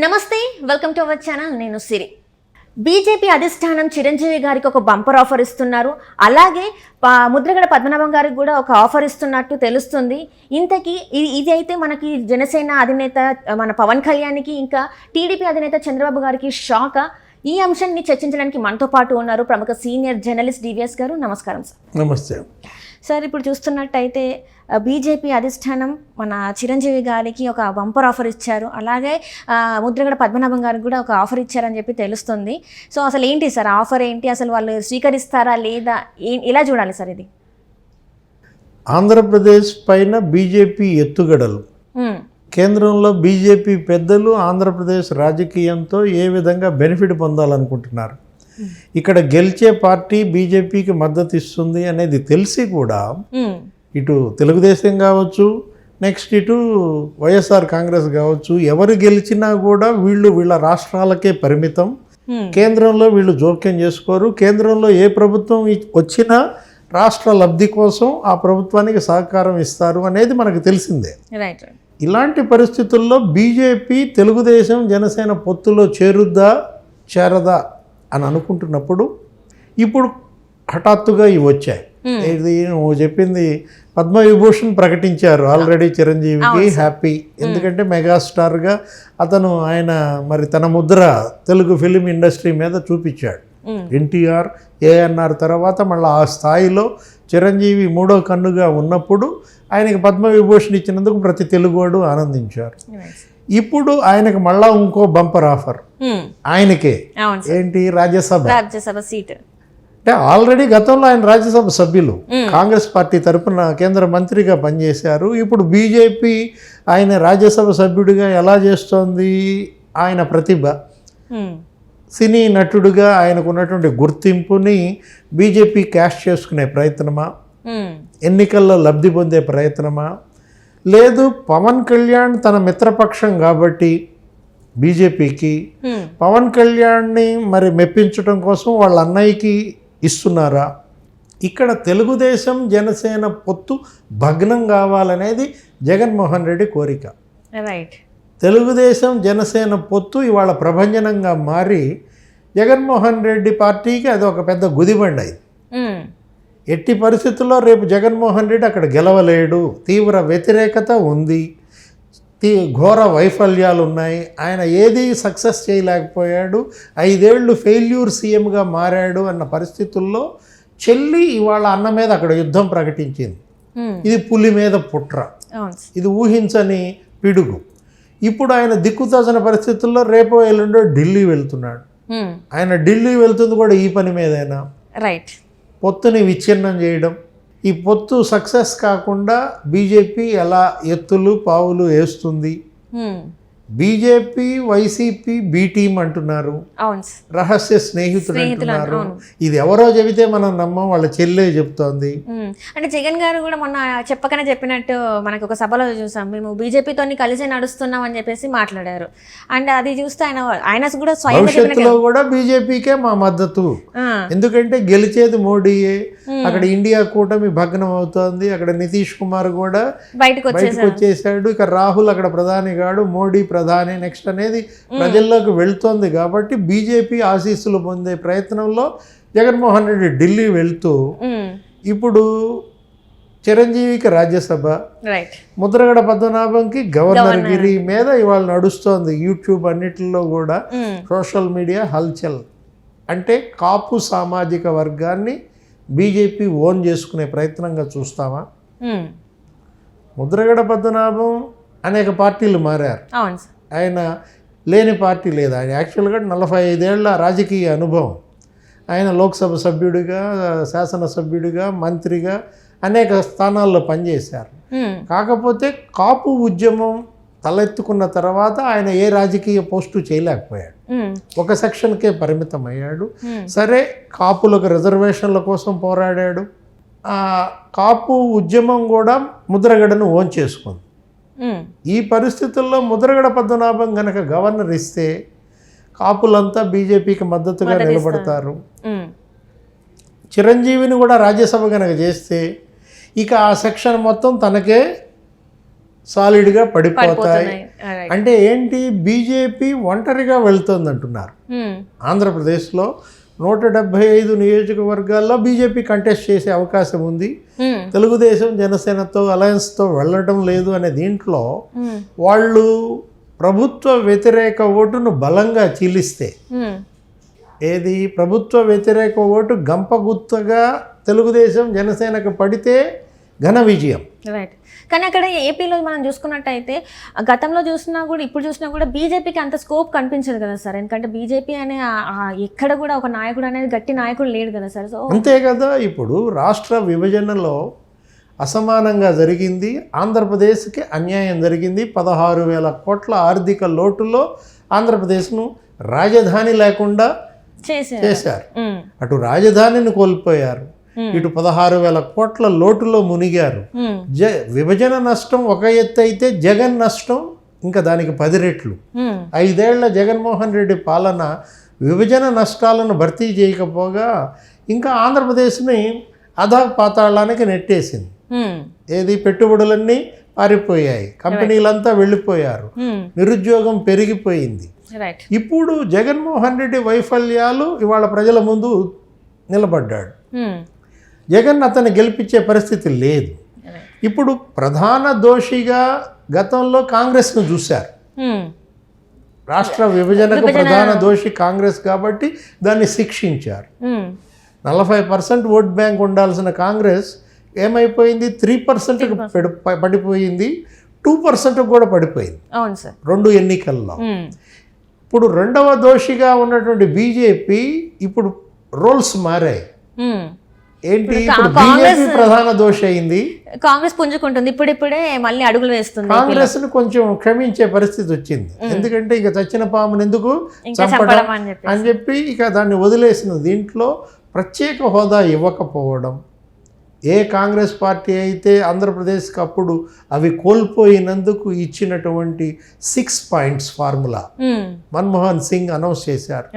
నమస్తే welcome to our channel నేను సిరి. BJP అధిష్టానం చిరంజీవి గారికి ఒక బంపర్ ఆఫర్ ఇస్తున్నారు. అలాగే ముద్రగడ పద్మనాభం గారికి కూడా ఒక ఆఫర్ ఇస్తున్నట్టు తెలుస్తుంది. ఇంతకీ ఇది ఇది అయితే మనకి జనసేన అధినేత మన పవన్ కళ్యాణ్కి ఇంకా టీడీపీ అధినేత చంద్రబాబు గారికి షాక్? ఈ అంశాన్ని చర్చించడానికి మనతో పాటు ఉన్నారు ప్రముఖ సీనియర్ జర్నలిస్ట్ డివిఎస్ గారు. నమస్కారం సార్. నమస్తే. సార్ ఇప్పుడు చూస్తున్నట్టయితే బీజేపీ అధిష్టానం మన చిరంజీవి గారికి ఒక బంపర్ ఆఫర్ ఇచ్చారు. అలాగే ముద్రగడ పద్మనాభం గారికి కూడా ఒక ఆఫర్ ఇచ్చారని చెప్పి తెలుస్తుంది. సో అసలు ఏంటి సార్? ఆఫర్ ఏంటి? అసలు వాళ్ళు స్వీకరిస్తారా లేదా? ఎలా చూడాలి సార్ ఇది? ఆంధ్రప్రదేశ్ పైన బీజేపీ ఎత్తుగడలు. కేంద్రంలో బీజేపీ పెద్దలు ఆంధ్రప్రదేశ్ రాజకీయంతో ఏ విధంగా బెనిఫిట్ పొందాలనుకుంటున్నారు? ఇక్కడ గెలిచే పార్టీ బీజేపీకి మద్దతు ఇస్తుంది అనేది తెలిసి కూడా ఇటు తెలుగుదేశం కావచ్చు నెక్స్ట్ ఇటు వైఎస్ఆర్ కాంగ్రెస్ కావచ్చు ఎవరు గెలిచినా కూడా వీళ్ళు వీళ్ళ రాష్ట్రాలకే పరిమితం. కేంద్రంలో వీళ్ళు జోక్యం చేసుకోరు. కేంద్రంలో ఏ ప్రభుత్వం వచ్చినా రాష్ట్ర లబ్ధి కోసం ఆ ప్రభుత్వానికి సహకారం ఇస్తారు అనేది మనకు తెలిసిందే. రైట్. ఇలాంటి పరిస్థితుల్లో బీజేపీ తెలుగుదేశం జనసేన పొత్తులో చేరుద్దా చేరదా అని అనుకుంటున్నప్పుడు ఇప్పుడు హఠాత్తుగా ఇవి వచ్చాయి. ఇది నువ్వు చెప్పింది పద్మవిభూషణ్ ప్రకటించారు ఆల్రెడీ చిరంజీవికి హ్యాపీ. ఎందుకంటే మెగాస్టార్గా అతను ఆయన మరి తన ముద్ర తెలుగు ఫిలిం ఇండస్ట్రీ మీద చూపించాడు. ఉమ్, ఎన్టీఆర్ ఏఎన్ఆర్ తర్వాత మళ్ళీ ఆ స్థాయిలో చిరంజీవి మూడో కన్నుగా ఉన్నప్పుడు ఆయనకి పద్మవిభూషణ్ ఇచ్చినందుకు ప్రతి తెలుగువాడు ఆనందించారు. ఇప్పుడు ఆయనకు మళ్ళా ఇంకో బంపర్ ఆఫర్. ఉమ్, ఆయనకే. ఏంటి? రాజ్యసభ. రాజ్యసభ సీట్. అంటే ఆల్రెడీ గతంలో ఆయన రాజ్యసభ సభ్యులు. కాంగ్రెస్ పార్టీ తరపున కేంద్ర మంత్రిగా పనిచేశారు. ఇప్పుడు బీజేపీ ఆయన రాజ్యసభ సభ్యుడిగా ఎలా చేస్తోంది? ఆయన ప్రతిభ. ఉమ్, సినీ నటుడుగా ఆయనకు ఉన్నటువంటి గుర్తింపుని బీజేపీ క్యాష్ చేసుకునే ప్రయత్నమా? ఎన్నికల్లో లబ్ధి పొందే ప్రయత్నమా? లేదు పవన్ కళ్యాణ్ తన మిత్రపక్షం కాబట్టి బీజేపీకి పవన్ కళ్యాణ్ని మరి మెప్పించడం కోసం వాళ్ళ అన్నయ్యకి ఇస్తున్నారా? ఇక్కడ తెలుగుదేశం జనసేన పొత్తు భగ్నం కావాలనేది జగన్మోహన్ రెడ్డి కోరిక. రైట్ తెలుగుదేశం జనసేన పొత్తు ఇవాళ ప్రభంజనంగా మారి జగన్మోహన్ రెడ్డి పార్టీకి అది ఒక పెద్ద గుదిబండి అయింది. ఎట్టి పరిస్థితుల్లో రేపు జగన్మోహన్ రెడ్డి అక్కడ గెలవలేడు. తీవ్ర వ్యతిరేకత ఉంది. తీ ఘోర వైఫల్యాలు ఉన్నాయి ఆయన ఏది సక్సెస్ చేయలేకపోయాడు. ఐదేళ్ళు ఫెయిల్యూర్ సీఎంగా మారాడు అన్న పరిస్థితుల్లో చెల్లి ఇవాళ అన్న మీద అక్కడ యుద్ధం ప్రకటించింది. ఇది పులి మీద పుట్ర. ఇది ఊహించని పిడుగు. ఇప్పుడు ఆయన దిక్కుతోచని పరిస్థితుల్లో రేపో ఎల్లుండో ఢిల్లీ వెళ్తున్నాడు. ఆయన ఢిల్లీ వెళ్తుంది కూడా ఈ పని మీదైనా? రైట్. పొత్తుని విచ్ఛిన్నం చేయడం. ఈ పొత్తు సక్సెస్ కాకుండా బీజేపీ ఎలా ఎత్తులు పావులు వేస్తుంది? బీజేపీ వైసీపీ బీ టీం అంటున్నారు. రహస్య స్నేహితుడు స్నేహితులు అంటున్నారు. ఇది ఎవరో చెబితే మనం నమ్మం వాళ్ళ చెల్లె చెప్తోంది. అంటే జగన్ గారు కూడా మొన్న చెప్పకనే చెప్పినట్టు మనకు ఒక సభలో చూసాం. మేము బీజేపీతో కలిసి నడుస్తున్నాం అని చెప్పేసి మాట్లాడారు. అండ్ అది చూస్తే ఆయన ఆయన కూడా భవిష్యత్తులో కూడా బీజేపీకే మా మద్దతు. ఎందుకంటే గెలిచేది మోడీయే. అక్కడ ఇండియా కూటమి భగ్నం అవుతోంది. అక్కడ నితీష్ కుమార్ కూడా బయటకు వచ్చేసి బయటకు వచ్చేసాడు. ఇక రాహుల్ అక్కడ ప్రధాని గాడు మోడీ ప్రధాని నెక్స్ట్ అనేది ప్రజల్లోకి వెళ్తోంది కాబట్టి బీజేపీ ఆశీస్సులు పొందే ప్రయత్నంలో జగన్మోహన్ రెడ్డి ఢిల్లీ వెళ్తూ ఇప్పుడు చిరంజీవికి రాజ్యసభ ముద్రగడ పద్మనాభంకి గవర్నర్ గిరి మీద ఇవాళ నడుస్తోంది యూట్యూబ్ అన్నిటిలో కూడా ఉమ్, సోషల్ మీడియా హల్చల్. అంటే కాపు సామాజిక వర్గాన్ని బీజేపీ ఓన్ చేసుకునే ప్రయత్నంగా చూస్తామా ఉమ్, ముద్రగడ పద్మనాభం అనేక పార్టీలు మారారు. ఆయన లేని పార్టీ లేదు. ఆయన యాక్చువల్గా నలభై ఐదేళ్ళ రాజకీయ అనుభవం. ఆయన లోక్సభ సభ్యుడిగా శాసనసభ్యుడిగా మంత్రిగా అనేక స్థానాల్లో పనిచేశారు. కాకపోతే కాపు ఉద్యమం తలెత్తుకున్న తర్వాత ఆయన ఏ రాజకీయ పోస్టు చేయలేకపోయాడు. ఒక సెక్షన్కే పరిమితం అయ్యాడు సరే కాపులకు రిజర్వేషన్ల కోసం పోరాడాడు. కాపు ఉద్యమం కూడా ముద్రగడను ఓన్ చేసుకుంది. ఈ పరిస్థితుల్లో ముద్రగడ పద్మనాభం గనక గవర్నర్ ఇస్తే కాపులంతా బీజేపీకి మద్దతుగా నిలబడతారు చిరంజీవిని కూడా రాజ్యసభ గనక చేస్తే ఇక ఆ సెక్షన్ మొత్తం తనకే సాలిడ్గా పడిపోతాయి. అంటే ఏంటి బీజేపీ ఒంటరిగా వెళ్తుంది అంటున్నారు. ఆంధ్రప్రదేశ్లో నూట డెబ్భై ఐదు నియోజకవర్గాల్లో బీజేపీ కంటెస్ట్ చేసే అవకాశం ఉంది. తెలుగుదేశం జనసేనతో అలయన్స్తో వెళ్ళడం లేదు అనే దీంట్లో. వాళ్ళు ప్రభుత్వ వ్యతిరేక ఓటును బలంగా చీలిస్తే. ఏది? ప్రభుత్వ వ్యతిరేక ఓటు గంపగుత్తగా తెలుగుదేశం జనసేనకు పడితే ఘన విజయం. రైట్ కానీ అక్కడ ఏపీలో మనం చూసుకున్నట్టయితే గతంలో చూసినా కూడా ఇప్పుడు చూసినా కూడా బీజేపీకి అంత స్కోప్ కనిపించదు కదా సార్. ఎందుకంటే బీజేపీ అనే ఎక్కడ కూడా ఒక నాయకుడు అనేది గట్టి నాయకుడు లేడు కదా సార్. సో అంతే కదా ఇప్పుడు రాష్ట్ర విభజనలో అసమానంగా జరిగింది. ఆంధ్రప్రదేశ్కి అన్యాయం జరిగింది. పదహారు వేల కోట్ల ఆర్థిక లోటులో ఆంధ్రప్రదేశ్ను రాజధాని లేకుండా చేశారు. అటు రాజధానిని కోల్పోయారు. ఇటు పదహారు వేల కోట్ల లోటులో మునిగారు. జ విభజన నష్టం ఒక ఎత్తు అయితే జగన్ నష్టం ఇంకా దానికి పది రెట్లు. ఐదేళ్ళ జగన్మోహన్ రెడ్డి పాలన విభజన నష్టాలను భర్తీ చేయకపోగా ఇంకా ఆంధ్రప్రదేశ్ని అధా పాతాళానికి నెట్టేసింది. ఏది పెట్టుబడులన్నీ పారిపోయాయి. కంపెనీలంతా వెళ్ళిపోయారు. నిరుద్యోగం పెరిగిపోయింది. ఇప్పుడు జగన్మోహన్ రెడ్డి వైఫల్యాలు ఇవాళ ప్రజల ముందు నిలబడ్డాడు. జగన్ అతన్ని గెలిపించే పరిస్థితి లేదు. ఇప్పుడు ప్రధాన దోషిగా గతంలో కాంగ్రెస్ను చూశారు. రాష్ట్ర విభజనకు ప్రధాన దోషి కాంగ్రెస్ కాబట్టి దాన్ని శిక్షించారు. నలభై పర్సెంట్ ఓట్ బ్యాంక్ ఉండాల్సిన కాంగ్రెస్ ఏమైపోయింది? త్రీ పర్సెంట్ పడిపోయింది. టూ పర్సెంట్ కూడా పడిపోయింది. అవును సార్. రెండు ఎన్నికల్లో. ఇప్పుడు రెండవ దోషిగా ఉన్నటువంటి బీజేపీ ఇప్పుడు రోల్స్ మారాయి. ఏంటి? బీజేపీ ప్రధాన దోషి అయింది. కాంగ్రెస్ పుంజుకుంటుంది. ఇప్పుడిప్పుడే మళ్ళీ అడుగులు వేస్తుంది కాంగ్రెస్ను కొంచెం క్షమించే పరిస్థితి వచ్చింది. ఎందుకంటే ఇక చచ్చిన పామును ఎందుకు చంపడం అని చెప్పి ఇక దాన్ని వదిలేసిన దీంట్లో ప్రత్యేక హోదా ఇవ్వకపోవడం ఏ కాంగ్రెస్ పార్టీ అయితే ఆంధ్రప్రదేశ్కి అప్పుడు అవి కోల్పోయినందుకు ఇచ్చినటువంటి six points formula Manmohan Singh announce చేశారు.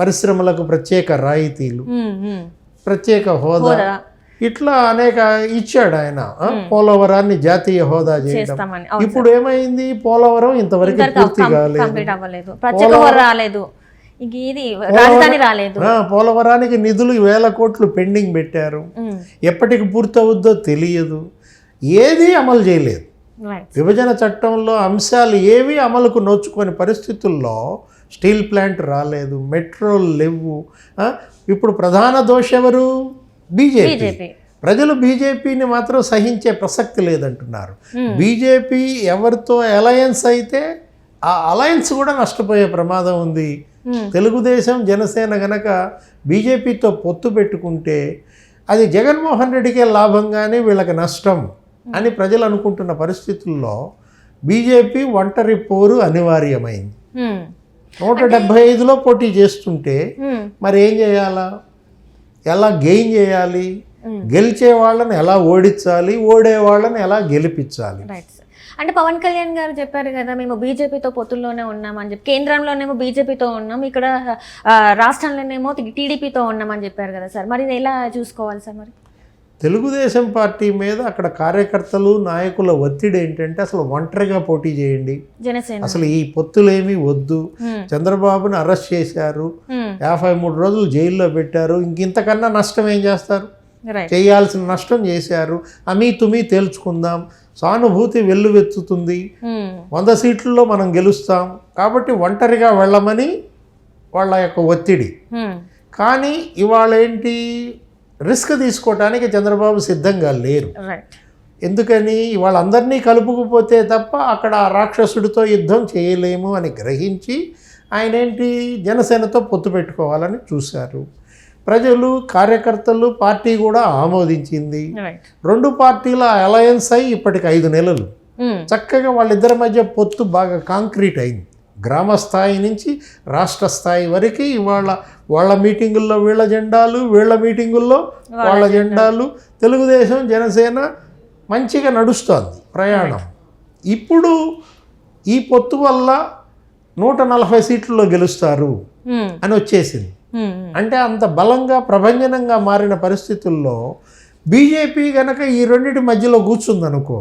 పరిశ్రమలకు ప్రత్యేక రాయితీలు. ప్రత్యేక హోదా. ఇట్లా అనేక ఇచ్చాడు ఆయన పోలవరాన్ని జాతీయ హోదా చేయడం. ఇప్పుడు ఏమైంది? పోలవరం ఇంతవరకు పూర్తి కాలేదు. ఇది రాజధాని రాలేదు. పోలవరానికి నిధులు వేల కోట్లు పెండింగ్ పెట్టారు. ఎప్పటికి పూర్తవుద్దో తెలియదు. ఏది అమలు చేయలేదు. విభజన చట్టంలో అంశాలు ఏవి అమలుకు నోచుకొని పరిస్థితుల్లో స్టీల్ ప్లాంట్ రాలేదు మెట్రోలు లేవు. ఇప్పుడు ప్రధాన దోష ఎవరు? బీజేపీ. ప్రజలు బీజేపీని మాత్రం సహించే ప్రసక్తి లేదంటున్నారు. బీజేపీ ఎవరితో అలయన్స్ అయితే ఆ అలయన్స్ కూడా నష్టపోయే ప్రమాదం ఉంది. తెలుగుదేశం జనసేన గనక బీజేపీతో పొత్తు పెట్టుకుంటే అది జగన్మోహన్ రెడ్డికే లాభం కానీ వీళ్ళకి నష్టం అని ప్రజలు అనుకుంటున్న పరిస్థితుల్లో బీజేపీ ఒంటరి పోరు అనివార్యమైంది. ఉమ్, నూట డెబ్భై ఐదులో పోటీ చేస్తుంటే మరి ఏం చేయాలా? ఎలా గెయిన్ చేయాలి? Hmm. గెలిచే వాళ్ళని ఎలా ఓడించాలి? ఓడే వాళ్ళని ఎలా గెలిపించాలి? అంటే పవన్ కళ్యాణ్ గారు చెప్పారు కదా మేము బీజేపీతో పొత్తుల్లోనే ఉన్నాం అని చెప్పి కేంద్రంలోనేమో బీజేపీతో ఉన్నాం ఇక్కడ రాష్ట్రంలోనేమో టీడీపీతో ఉన్నాం అని చెప్పారు కదా సార్. మరి ఎలా చూసుకోవాలి సార్ మరి? తెలుగుదేశం పార్టీ మీద అక్కడ కార్యకర్తలు నాయకుల ఒత్తిడి ఏంటంటే అసలు ఒంటరిగా పోటీ చేయండి. జనసేన. అసలు ఈ పొత్తులేమీ వద్దు. చంద్రబాబుని అరెస్ట్ చేశారు. యాభై మూడు రోజులు జైల్లో పెట్టారు. ఇంకింతకన్నా నష్టం ఏం చేస్తారు? చేయాల్సిన నష్టం చేశారు. అమీ తుమీ తేల్చుకుందాం. సానుభూతి వెల్లువెత్తుతుంది. ఉమ్, వంద సీట్లలో మనం గెలుస్తాం. కాబట్టి ఒంటరిగా వెళ్ళమని వాళ్ళ యొక్క ఒత్తిడి. ఉమ్, కానీ ఇవాళ ఏంటి? రిస్క్ తీసుకోవటానికి చంద్రబాబు సిద్ధంగా లేరు. ఎందుకని? వాళ్ళందరినీ కలుపుకుపోతే తప్ప అక్కడ రాక్షసుడితో యుద్ధం చేయలేము అని గ్రహించి ఆయన ఏంటి? జనసేనతో పొత్తు పెట్టుకోవాలని చూశారు. ప్రజలు కార్యకర్తలు పార్టీ కూడా ఆమోదించింది. రెండు పార్టీల అలయన్స్ అయి ఇప్పటికి ఐదు నెలలు. ఉమ్, చక్కగా వాళ్ళిద్దరి మధ్య పొత్తు బాగా కాంక్రీట్ అయింది. గ్రామ స్థాయి నుంచి రాష్ట్ర స్థాయి వరకు ఇవాళ వాళ్ళ మీటింగుల్లో వీళ్ళ జెండాలు వీళ్ళ మీటింగుల్లో వాళ్ళ జెండాలు. తెలుగుదేశం జనసేన మంచిగా నడుస్తోంది ప్రయాణం. ఇప్పుడు ఈ పొత్తు వల్ల నూట నలభై సీట్లలో గెలుస్తారు ఉమ్, అని వచ్చేసింది. అంటే అంత బలంగా ప్రభంజనంగా మారిన పరిస్థితుల్లో బీజేపీ గనక ఈ రెండింటి మధ్యలో కూర్చుందనుకో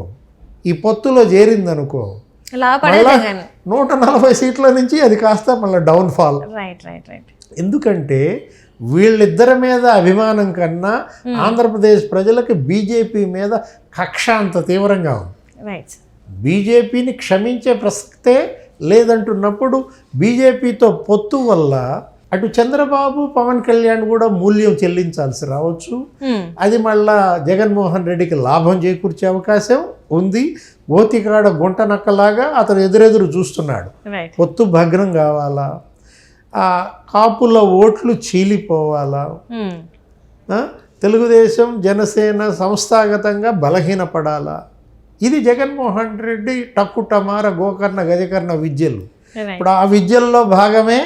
ఈ పొత్తులో చేరిందనుకో నూట నలభై సీట్ల నుంచి అది కాస్త మళ్ళీ డౌన్ఫాల్ రైట్ రైట్ రైట్ ఎందుకంటే వీళ్ళిద్దరి మీద అభిమానం కన్నా ఆంధ్రప్రదేశ్ ప్రజలకు బీజేపీ మీద కక్ష అంత తీవ్రంగా ఉంది. బీజేపీని క్షమించే ప్రసక్తే లేదంటున్నప్పుడు బీజేపీతో పొత్తు వల్ల అటు చంద్రబాబు పవన్ కళ్యాణ్ కూడా మూల్యం చెల్లించాల్సి రావచ్చు. అది మళ్ళా జగన్మోహన్ రెడ్డికి లాభం చేకూర్చే అవకాశం ఉంది. ఓతికాడ గుంట నక్కలాగా అతను ఎదురెదురు చూస్తున్నాడు. పొత్తు భగ్నం కావాలా? ఆ కాపుల ఓట్లు చీలిపోవాలా? తెలుగుదేశం జనసేన సంస్థాగతంగా బలహీనపడాలా? ఇది జగన్మోహన్ రెడ్డి టక్కు టమార గోకర్ణ గజకర్ణ విద్యలు. ఇప్పుడు ఆ విద్యల్లో భాగమే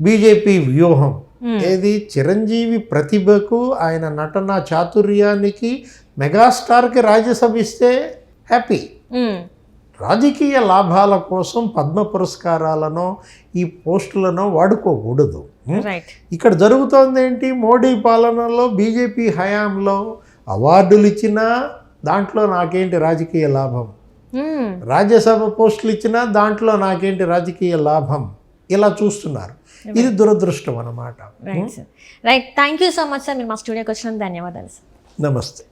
బీజేపీ వ్యూహం. ఏది? చిరంజీవి ప్రతిభకు ఆయన నటన చాతుర్యానికి మెగాస్టార్కి రాజ్యసభ ఇస్తే హ్యాపీ. రాజకీయ లాభాల కోసం పద్మ పురస్కారాలను ఈ పోస్టులను వాడుకోకూడదు. ఇక్కడ జరుగుతోంది ఏంటి? మోడీ పాలనలో బీజేపీ హయాంలో అవార్డులు ఇచ్చినా దాంట్లో నాకేంటి రాజకీయ లాభం? రాజ్యసభ పోస్టులు ఇచ్చినా దాంట్లో నాకేంటి రాజకీయ లాభం? ఇలా చూస్తున్నారు. ఇది దురదృష్టం అన్నమాట. Right sir right thank you so much sir మీరు మా స్టూడియోకి వచ్చినందుకు ధన్యవాదాలు సార్ నమస్తే.